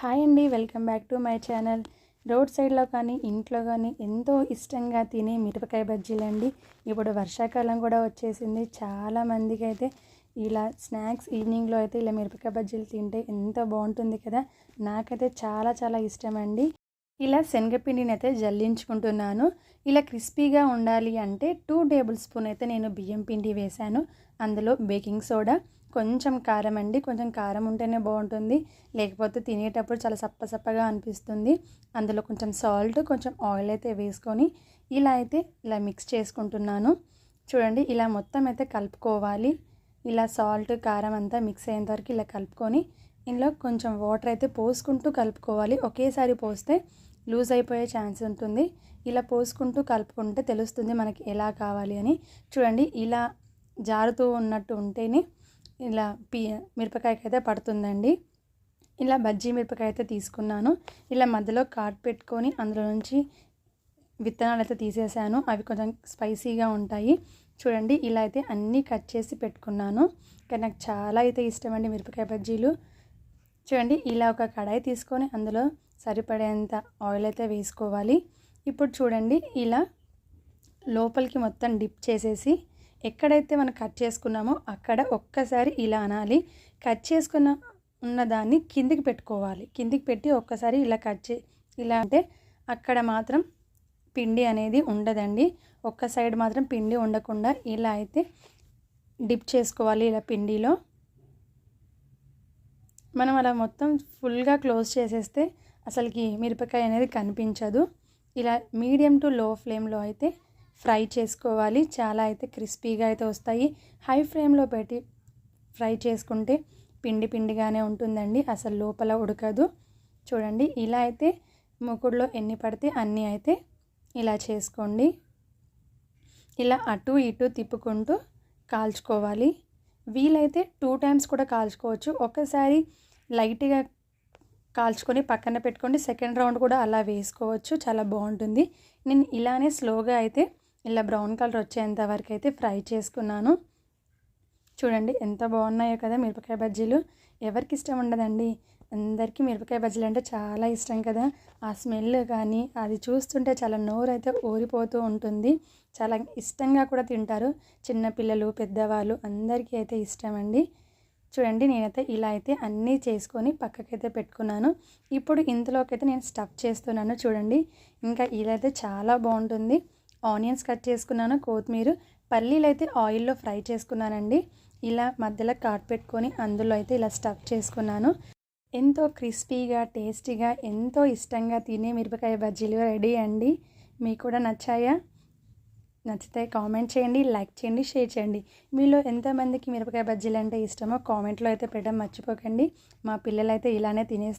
Hi అండి welcome back to my channel. Road సైడ్లో కానీ ఇంట్లో కానీ ఎంతో ఇష్టంగా తినే మిరపకాయ బజ్జీలు అండి. ఇప్పుడు వర్షాకాలం కూడా వచ్చేసింది. చాలామందికి అయితే ఇలా స్నాక్స్ ఈవినింగ్లో అయితే ఇలా మిరపకాయ బజ్జీలు తింటే ఎంతో బాగుంటుంది కదా. నాకైతే చాలా చాలా ఇష్టం అండి. ఇలా శనగపిండిని అయితే జల్లించుకుంటున్నాను. ఇలా క్రిస్పీగా ఉండాలి అంటే టూ టేబుల్ స్పూన్ అయితే నేను బియ్యం పిండి వేశాను. అందులో బేకింగ్ సోడా కొంచెం కారం అండి కొంచెం కారం ఉంటేనే బాగుంటుంది. లేకపోతే తినేటప్పుడు చాలా సప్ప సప్పగా అనిపిస్తుంది. అందులో కొంచెం సాల్ట్ కొంచెం ఆయిల్ అయితే వేసుకొని ఇలా అయితే ఇలా మిక్స్ చేసుకుంటున్నాను. చూడండి ఇలా మొత్తం అయితే కలుపుకోవాలి. ఇలా సాల్ట్ కారం అంతా మిక్స్ అయ్యేంత వరకు ఇలా కలుపుకొని ఇందులో కొంచెం వాటర్ అయితే పోసుకుంటూ కలుపుకోవాలి. ఒకేసారి పోస్తే లూజ్ అయిపోయే ఛాన్స్ ఉంటుంది. ఇలా పోసుకుంటూ కలుపుకుంటే తెలుస్తుంది మనకి ఎలా కావాలి అని. చూడండి ఇలా జారుతూ ఉన్నట్టు ఉంటేనే ఇలా పి మిరపకాయకి అయితే పడుతుందండి. ఇలా బజ్జీ మిరపకాయ అయితే తీసుకున్నాను. ఇలా మధ్యలో కాట్ పెట్టుకొని అందులో నుంచి విత్తనాలు అయితే తీసేసాను. అవి కొంచెం స్పైసీగా ఉంటాయి. చూడండి ఇలా అయితే అన్నీ కట్ చేసి పెట్టుకున్నాను. కానీ నాకు చాలా అయితే ఇష్టం అండి మిరపకాయ బజ్జీలు. చూడండి ఇలా ఒక కడాయి తీసుకొని అందులో సరిపడేంత ఆయిల్ అయితే వేసుకోవాలి. ఇప్పుడు చూడండి ఇలా లోపలికి మొత్తం డిప్ చేసేసి ఎక్కడైతే మనం కట్ చేసుకున్నామో అక్కడ ఒక్కసారి ఇలా అనాలి. కట్ చేసుకున్న ఉన్న దాన్ని కిందికి పెట్టుకోవాలి. కిందికి పెట్టి ఒక్కసారి ఇలా కట్ చే ఇలా అంటే అక్కడ మాత్రం పిండి అనేది ఉండదండి. ఒక్క సైడ్ మాత్రం పిండి ఉండకుండా ఇలా అయితే డిప్ చేసుకోవాలి ఇలా పిండిలో. మనం అలా మొత్తం ఫుల్గా క్లోజ్ చేసేస్తే అసలుకి మిరపకాయ అనేది కనిపించదు. ఇలా మీడియం టు లో ఫ్లేమ్లో అయితే ఫ్రై చేసుకోవాలి. చాలా అయితే క్రిస్పీగా అయితే వస్తాయి. హై ఫ్లేమ్లో పెట్టి ఫ్రై చేసుకుంటే పిండి పిండిగానే ఉంటుందండి. అసలు లోపల ఉడకదు. చూడండి ఇలా అయితే మూకుడులో ఎన్ని పడితే అన్నీ అయితే ఇలా చేసుకోండి. ఇలా అటు ఇటు తిప్పుకుంటూ కాల్చుకోవాలి. వీలైతే టూ టైమ్స్ కూడా కాల్చుకోవచ్చు. ఒకసారి లైట్గా కాల్చుకొని పక్కన పెట్టుకోండి. సెకండ్ రౌండ్ కూడా అలా వేసుకోవచ్చు. చాలా బాగుంటుంది. నేను ఇలానే స్లోగా అయితే ఇలా బ్రౌన్ కలర్ వచ్చేంత వరకు అయితే ఫ్రై చేసుకున్నాను. చూడండి ఎంత బాగున్నాయో కదా మిరపకాయ బజ్జీలు. ఎవరికి ఇష్టం ఉండదండి? అందరికీ మిరపకాయ బజ్జీలు అంటే చాలా ఇష్టం కదా. ఆ స్మెల్ కానీ అది చూస్తుంటే చాలా నోరు అయితే ఊరిపోతూ ఉంటుంది. చాలా ఇష్టంగా కూడా తింటారు. చిన్నపిల్లలు పెద్దవాళ్ళు అందరికీ అయితే ఇష్టం అండి చూడండి నేనైతే ఇలా అయితే అన్నీ చేసుకొని పక్కకైతే పెట్టుకున్నాను. ఇప్పుడు ఇంతలోకైతే అయితే నేను స్టఫ్ చేస్తున్నాను చూడండి. ఇంకా ఇలా అయితే చాలా బాగుంటుంది. ఆనియన్స్ కట్ చేసుకున్నాను కొత్తిమీర పల్లీలు అయితే ఆయిల్లో ఫ్రై చేసుకున్నానండి. ఇలా మధ్యలో కాట్ పెట్టుకొని అందులో అయితే ఇలా స్టఫ్ చేసుకున్నాను. ఎంతో క్రిస్పీగా టేస్టీగా ఎంతో ఇష్టంగా తినే మిరపకాయ బజ్జీలు రెడీ అండి. మీకు కూడా నచ్చాయా? నచ్చితే కామెంట్ చేయండి లైక్ చేయండి షేర్ చేయండి. మీలో ఎంతమందికి మిరపకాయ బజ్జీలు అంటే ఇష్టమో కామెంట్లో అయితే పెట్టడం మర్చిపోకండి. మా పిల్లలు అయితే ఇలానే తినేస్తారు.